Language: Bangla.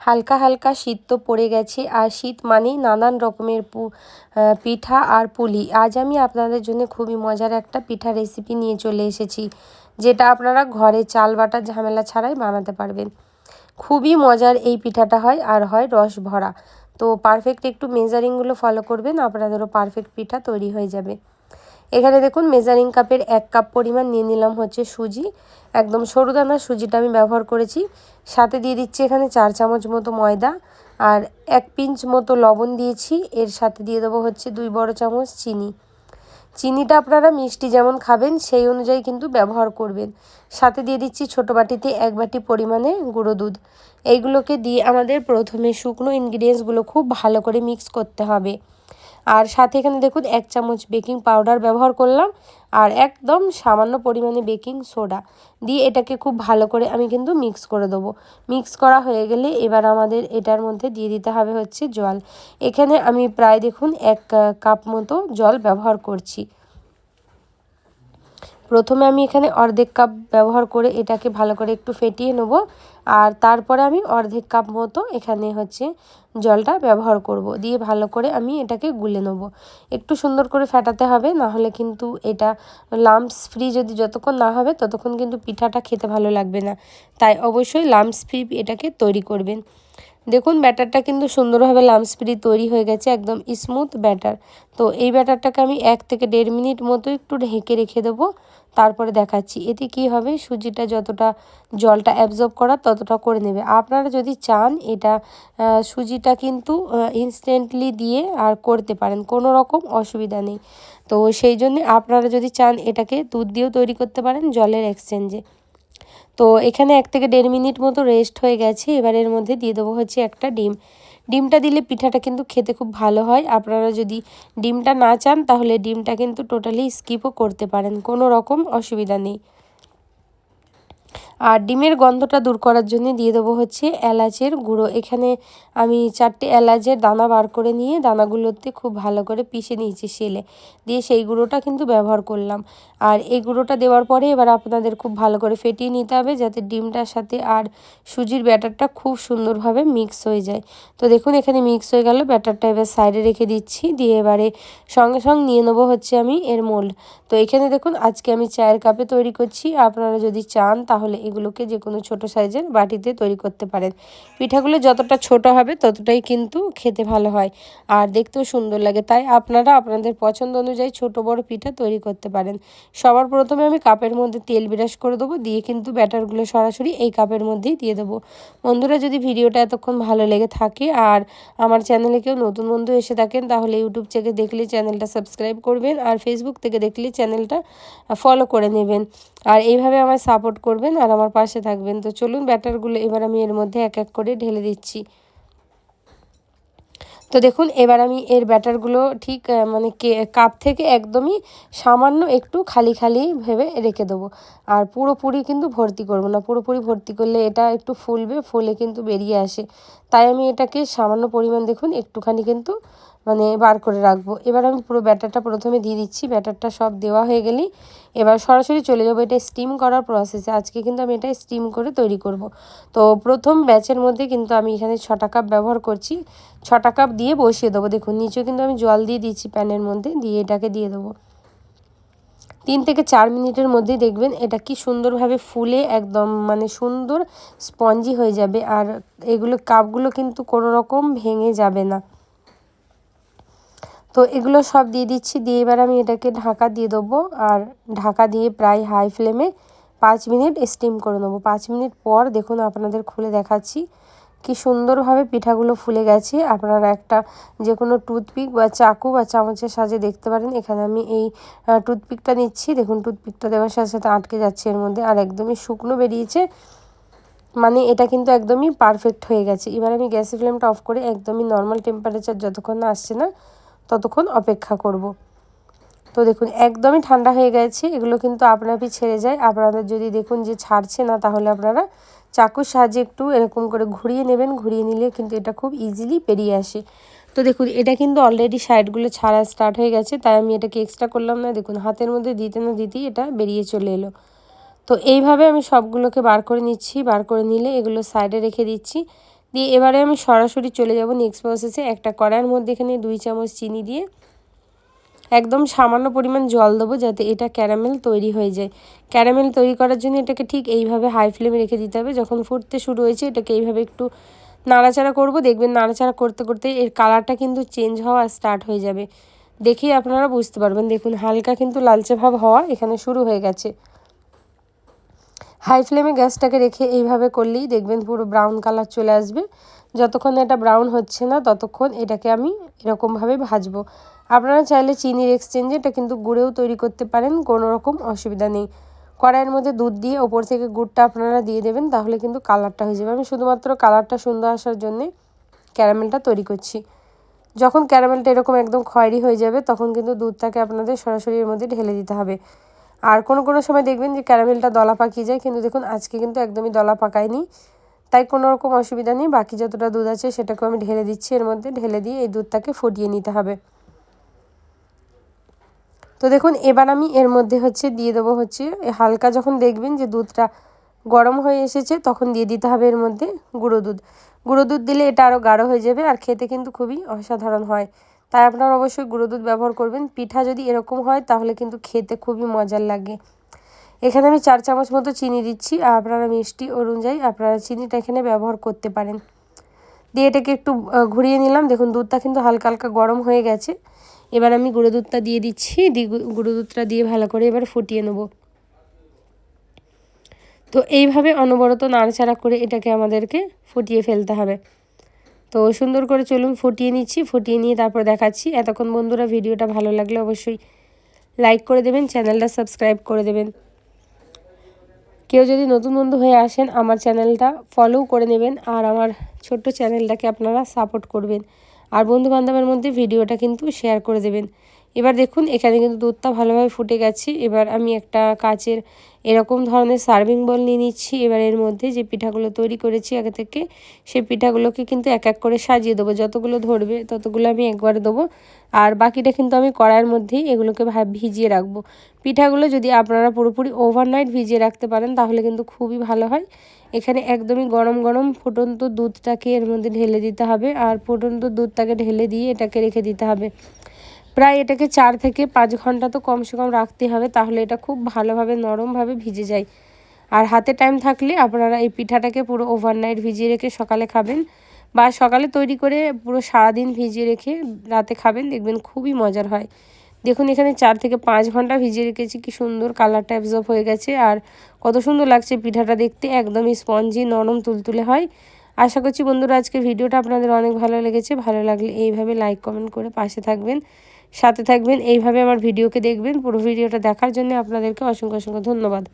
হালকা হালকা শীত তো পড়ে গেছে, আর শীত মানেই নানান রকমের পিঠা আর পুলি। আজ আমি আপনাদের জন্য খুবই মজার একটা পিঠা রেসিপি নিয়ে চলে এসেছি, যেটা আপনারা ঘরে চাল বাটার ঝামেলা ছাড়াই বানাতে পারবেন। খুবই মজার এই পিঠাটা হয়, আর হয় রস ভরা। তো পারফেক্ট একটু মেজারিংগুলো ফলো করবেন, আপনাদেরও পারফেক্ট পিঠা তৈরি হয়ে যাবে। এখানে দেখুন মেজারিং কাপের এক কাপ পরিমাণ নিয়ে নিলাম হচ্ছে সুজি। একদম সরু দানার সুজিটা আমি ব্যবহার করেছি। সাথে দিয়ে দিচ্ছি এখানে চার চামচ মতো ময়দা। আর এক পিঞ্চ মতো লবণ দিয়েছি। এর সাথে দিয়ে দেবো হচ্ছে দুই বড় চামচ চিনি। চিনিটা আপনারা মিষ্টি যেমন খাবেন, সেই অনুযায়ী কিন্তু ব্যবহার করবেন। সাথে দিয়ে দিচ্ছি ছোটো বাটিতে এক বাটি পরিমাণে গুঁড়ো দুধ। এইগুলোকে দিয়ে আমাদের প্রথমে শুকনো ইনগ্রিডিয়েন্টসগুলো খুব ভালো করে মিক্স করতে হবে। আর সাথে এখানে দেখুন এক চামচ বেকিং পাউডার ব্যবহার করলাম, আর একদম সামান্য পরিমাণে বেকিং সোডা দিয়ে এটাকে খুব ভালো করে আমি কিন্তু মিক্স করে দেবো। মিক্স করা হয়ে গেলে এবার আমাদের এটার মধ্যে দিয়ে দিতে হবে হচ্ছে জল। এখানে আমি প্রায় দেখুন এক কাপ মতো জল ব্যবহার করছি। প্রথমে আমি এখানে অর্ধেক কাপ ব্যবহার করে এটাকে ভালো করে একটু ফেটিয়ে নেব আর তারপরে আমি অর্ধেক কাপ মতো এখানে হচ্ছে জলটা ব্যবহার করব। দিয়ে ভালো করে আমি এটাকে গুলে নেব। একটু সুন্দর করে ফেটাতে হবে না হলে কিন্তু এটা লাম্পস ফ্রি যদি যতক্ষণ না হবে, ততক্ষণ কিন্তু পিঠাটা খেতে ভালো লাগবে না। তাই অবশ্যই লাম্পস ফ্রি এটাকে তৈরি করবেন। দেখুন, ব্যাটারটা কিন্তু সুন্দরভাবে লামস্প্রি তৈরি হয়ে গেছে, একদম স্মুথ ব্যাটার। তো এই ব্যাটারটাকে আমি এক থেকে দেড় মিনিট মতো একটু ঢেকে রেখে দেবো, তারপরে দেখাচ্ছি। এতে কি হবে, সুজিটা যতটা জলটা অ্যাবজর্ব করা ততটা করে নেবে। আপনারা যদি চান, এটা সুজিটা কিন্তু ইনস্ট্যান্টলি দিয়ে আর করতে পারেন, কোনো রকম অসুবিধা নেই। তো সেই জন্যে আপনারা যদি চান, এটাকে দুধ দিয়েও তৈরি করতে পারেন, জলের এক্সচেঞ্জে তো এখানে এক থেকে দেড় মিনিট মতো রেস্ট হয়ে গেছে। এবার এর মধ্যে দিয়ে দেবো হচ্ছে একটা ডিম। ডিমটা দিলে পিঠাটা কিন্তু খেতে খুব ভালো হয়। আপনারা যদি ডিমটা না চান, তাহলে ডিমটা কিন্তু টোটালি স্কিপও করতে পারেন। কোনো রকম অসুবিধা নেই। আর ডিমের গন্ধটা দূর করার জন্য দিয়ে দেবো হচ্ছে এলাচের গুঁড়ো। এখানে আমি চারটে এলাচের দানা বার করে নিয়ে দানাগুলোতে খুব ভালো করে পিষে নিয়েছি সেলে দিয়ে সেই গুঁড়োটা কিন্তু ব্যবহার করলাম। আর এই গুঁড়োটা দেওয়ার পরে এবার আপনাদের খুব ভালো করে ফেটিয়ে নিতে হবে যাতে ডিমটার সাথে আর সুজির ব্যাটারটা খুব সুন্দরভাবে মিক্স হয়ে যায়। তো দেখুন এখানে মিক্স হয়ে গেল, ব্যাটারটা এবার সাইডে রেখে দিচ্ছি। দিয়ে এবারে সঙ্গে সঙ্গে নিয়ে নেব হচ্ছে আমি এর মোল্ড। তো এখানে দেখুন আজকে আমি চায়ের কাপে তৈরি করছি। আপনারা যদি চান তাহলে এগুলোকে যে কোনো ছোট সাইজের বাটিতে তৈরি করতে পারেন। পিঠাগুলো যতটা ছোট হবে ততটাই কিন্তু খেতে ভালো হয়। আর দেখতেও সুন্দর লাগে। তাই আপনারা আপনাদের পছন্দ অনুযায়ী ছোট বড় পিঠা তৈরি করতে পারেন। সবার প্রথমে আমি কাপের মধ্যে তেল বিরাস করে দেবো। দিয়ে কিন্তু ব্যাটারগুলো সরাসরি এই কাপের মধ্যেই দিয়ে দেবো। বন্ধুরা, যদি ভিডিওটা এতক্ষণ ভালো লেগে থাকে আর আমার চ্যানেলে কেউ নতুন বন্ধু এসে থাকেন, তাহলে ইউটিউব থেকে দেখলে চ্যানেলটা সাবস্ক্রাইব করবেন আর ফেসবুক থেকে দেখলে চ্যানেলটা ফলো করে নেবেন। আর এইভাবে আমার সাপোর্ট করবেন আর আমার পাশে থাকবেন। তো চলুন ব্যাটারগুলো এবার আমি এর মধ্যে এক এক করে ঢেলে দিচ্ছি। তো দেখুন, এবার আমি এর ব্যাটারগুলো ঠিক মানে কাপ থেকে একদমই সামান্য একটু খালি খালি ভেবে রেখে দেবো। আর পুরোপুরি কিন্তু ভর্তি করব না। পুরোপুরি ভর্তি করলে এটা একটু ফুলবে, ফুলে কিন্তু বেরিয়ে আসে। তাই আমি এটাকে সামান্য পরিমাণ দেখুন, একটুখানি কিন্তু মানে বার করে রাখব। এবার আমি পুরো ব্যাটারটা প্রথমে দিয়ে দিচ্ছি। ব্যাটারটা সব দেওয়া হয়ে গেলেই এবার সরাসরি চলে যাব। এটা স্টিম করার প্রসেসে আজকে কিন্তু আমি এটা স্টিম করে তৈরি করব। তো প্রথম ব্যাচের মধ্যে কিন্তু আমি এখানে ছটা কাপ ব্যবহার করছি। ছটা কাপ দিয়ে বসিয়ে দেবো। দেখুন, নিচেও কিন্তু আমি জল দিয়ে দিচ্ছি প্যানের মধ্যে। দিয়ে এটাকে দিয়ে দেবো। তিন থেকে চার মিনিটের মধ্যেই দেখবেন এটা কি সুন্দরভাবে ফুলে একদম মানে সুন্দর স্পঞ্জি হয়ে যাবে। আর এগুলো কাপগুলো কিন্তু কোনো রকম ভেঙে যাবে না। তো এগুলো সব দিয়ে দিচ্ছি, দিয়ে এবার আমি এটাকে ঢাকা দিয়ে দেবো আর ঢাকা দিয়ে প্রায় হাই ফ্লেমে পাঁচ মিনিট স্টিম করে নেব। পাঁচ মিনিট পর দেখুন আপনাদের খুলে দেখাচ্ছি কি সুন্দরভাবে পিঠাগুলো ফুলে গেছে। আপনারা একটা যে কোনো টুথপিক বা চাকু বা চামচের সাজে দেখতে পারেন। এখানে আমি এই টুথপিকটা নিচ্ছি। দেখুন টুথপিকটা দেওয়ার সাথে সাথে আটকে যাচ্ছে এর মধ্যে আর একদমই শুকনো বেরিয়েছে। মানে এটা কিন্তু একদমই পারফেক্ট হয়ে গেছে। এবার আমি গ্যাসের ফ্লেমটা অফ করে একদমই নর্মাল টেম্পারেচার যতক্ষণ না আসছে না ততক্ষণ অপেক্ষা করব। তো দেখুন, একদমই ঠান্ডা হয়ে গেছে, এগুলো কিন্তু আপনাপি ছেড়ে যায়। আপনাদের যদি দেখুন যে ছাড়ছে না, তাহলে আপনারা চাকুর সাহায্যে একটু এরকম করে ঘুরিয়ে নেবেন। ঘুরিয়ে নিলে কিন্তু এটা খুব ইজিলি পেরিয়ে আসে। তো দেখুন, এটা কিন্তু অলরেডি সাইডগুলো ছাড়া স্টার্ট হয়ে গেছে, তাই আমি এটাকে এক্সট্রা করলাম না। দেখুন, হাতের মধ্যে দিতে না দিতেই এটা বেরিয়ে চলে এলো। তো এইভাবে আমি সবগুলোকে বার করে নিচ্ছি, বার করে নিলে এগুলো সাইডে রেখে দিচ্ছি। দিয়ে এবারে আমি সরাসরি চলে যাব নেক্সট প্রসেসে একটা কড়াইয়ের মধ্যে এখানে দুই চামচ চিনি দিয়ে একদম সামান্য পরিমাণ জল দেবো যাতে এটা ক্যারামেল তৈরি হয়ে যায়। ক্যারামেল তৈরি করার জন্য এটাকে ঠিক এইভাবে হাই ফ্লেমে রেখে দিতে হবে। যখন ফুটতে শুরু হয়েছে এটাকে এইভাবে একটু নাড়াচাড়া করব। দেখবেন নাড়াচাড়া করতে করতে এর কালারটা কিন্তু চেঞ্জ হওয়া স্টার্ট হয়ে যাবে। দেখেই আপনারা বুঝতে পারবেন। দেখুন, হালকা কিন্তু লালচে ভাব হওয়া এখানে শুরু হয়ে গেছে। হাই ফ্লেমে গ্যাসটাকে রেখে এইভাবে করলেই দেখবেন পুরো ব্রাউন কালার চলে আসবে। যতক্ষণ এটা ব্রাউন হচ্ছে না, ততক্ষণ এটাকে আমি এরকমভাবে ভাজবো। আপনারা চাইলে চিনির এক্সচেঞ্জে এটা কিন্তু গুড়েও তৈরি করতে পারেন, কোনো রকম অসুবিধা নেই। কড়াইয়ের মধ্যে দুধ দিয়ে ওপর থেকে গুড়টা আপনারা দিয়ে দেবেন, তাহলে কিন্তু কালারটা হয়ে যাবে। আমি শুধুমাত্র কালারটা সুন্দর আসার জন্যে ক্যারামেলটা তৈরি করছি। যখন ক্যারামেলটা এরকম একদম খয়েরি হয়ে যাবে, তখন কিন্তু দুধটাকে আপনাদের সরাসরি এর মধ্যে ঢেলে দিতে হবে। আর কোনো কোনো সময় দেখবেন যে ক্যারামেলটা দলা পাকিয়ে যায়, কিন্তু দেখুন আজকে কিন্তু একদমই দলা পাকায়নি। তাই কোনো রকম অসুবিধা নেই, বাকি যতটা দুধ আছে সেটাকেও আমি ঢেলে দিচ্ছি। এর মধ্যে ঢেলে দিয়ে এই দুধটাকে ফুটিয়ে নিতে হবে। তো দেখুন, এবার আমি এর মধ্যে হচ্ছে দিয়ে দেবো হচ্ছে হালকা যখন দেখবেন যে দুধটা গরম হয়ে এসেছে, তখন দিয়ে দিতে হবে এর মধ্যে গুঁড়ো দুধ। গুঁড়ো দুধ দিলে এটা আরও গাঢ় হয়ে যাবে, আর খেতে কিন্তু খুবই অসাধারণ হয়। তাই আপনারা অবশ্যই গুঁড়ো দুধ ব্যবহার করবেন। পিঠা যদি এরকম হয়, তাহলে কিন্তু খেতে খুবই মজার লাগে। এখানে আমি চার চামচ মতো চিনি দিচ্ছি। আর আপনারা মিষ্টি অনুযায়ী আপনারা চিনিটা এখানে ব্যবহার করতে পারেন। দিয়ে এটাকে একটু ঘুরিয়ে নিলাম। দেখুন, দুধটা কিন্তু হালকা হালকা গরম হয়ে গেছে। এবার আমি গুঁড়ো দুধটা দিয়ে দিচ্ছি। গুঁড়ো দুধটা দিয়ে ভালো করে এবার ফুটিয়ে নেব। তো এইভাবে অনবরত নাড়াচাড়া করে এটাকে আমাদেরকে ফুটিয়ে ফেলতে হবে। তো সুন্দর করে চলুন ফুটিয়ে নিচ্ছি, ফুটিয়ে নিয়ে তারপর দেখাচ্ছি। এতক্ষণ বন্ধুরা ভিডিওটা ভালো লাগলে অবশ্যই লাইক করে দেবেন চ্যানেলটা সাবস্ক্রাইব করে দেবেন। কেউ যদি নতুন বন্ধু হয়ে আসেন, আমার চ্যানেলটা ফলো করে নেবেন আর আমার ছোট্ট চ্যানেলটাকে আপনারা সাপোর্ট করবেন। আর বন্ধু বান্ধবের মধ্যে ভিডিওটা কিন্তু শেয়ার করে দেবেন। এবার দেখুন, এখানে কিন্তু দুধটা ভালোভাবে ফুটে গেছে। এবার আমি একটা কাচের এরকম ধরনের সার্ভিং বল নিয়ে নিচ্ছি। এবার এর মধ্যে যে পিঠাগুলো তৈরি করেছি আগে থেকে, সেই পিঠাগুলোকে কিন্তু এক এক করে সাজিয়ে দেবো। যতগুলো ধরবে, ততগুলো আমি একবারে দেবো। আর বাকিটা কিন্তু আমি কড়াইয়ের মধ্যেই এগুলোকে ভিজিয়ে রাখব। পিঠাগুলো যদি আপনারা পুরোপুরি ওভারনাইট ভিজিয়ে রাখতে পারেন, তাহলে কিন্তু খুবই ভালো হয়। এখানে একদমই গরম গরম ফুটন্ত দুধটাকে এর মধ্যে ঢেলে দিতে হবে। আর ফুটন্ত দুধটাকে ঢেলে দিয়ে এটাকে রেখে দিতে হবে। প্রায় এটাকে চার থেকে পাঁচ ঘণ্টা তো কমসে কম রাখতে হবে, তাহলে এটা খুব ভালোভাবে, নরমভাবে ভিজে যায়। আর হাতে টাইম থাকলে আপনারা এই পিঠাটাকে পুরো ওভারনাইট ভিজিয়ে রেখে সকালে খাবেন বা সকালে তৈরি করে পুরো সারাদিন ভিজিয়ে রেখে রাতে খাবেন, দেখবেন খুবই মজার হয়। দেখুন, এখানে চার থেকে পাঁচ ঘণ্টা ভিজিয়ে রেখেছি, কি সুন্দর কালারটা অ্যাবজর্ব হয়ে গেছে আর কত সুন্দর লাগছে পিঠাটা দেখতে, একদমই স্পঞ্জি নরম, তুলতুলে হয়। আশা করছি বন্ধুরা আজকে ভিডিওটা আপনাদের অনেক ভালো লেগেছে, ভালো লাগলে এইভাবে লাইক কমেন্ট করে পাশে থাকবেন। সাথে থাকবেন। এইভাবে আমার ভিডিওকে দেখবেন। পুরো ভিডিওটা দেখার জন্য আপনাদেরকে অসংখ্য অসংখ্য ধন্যবাদ।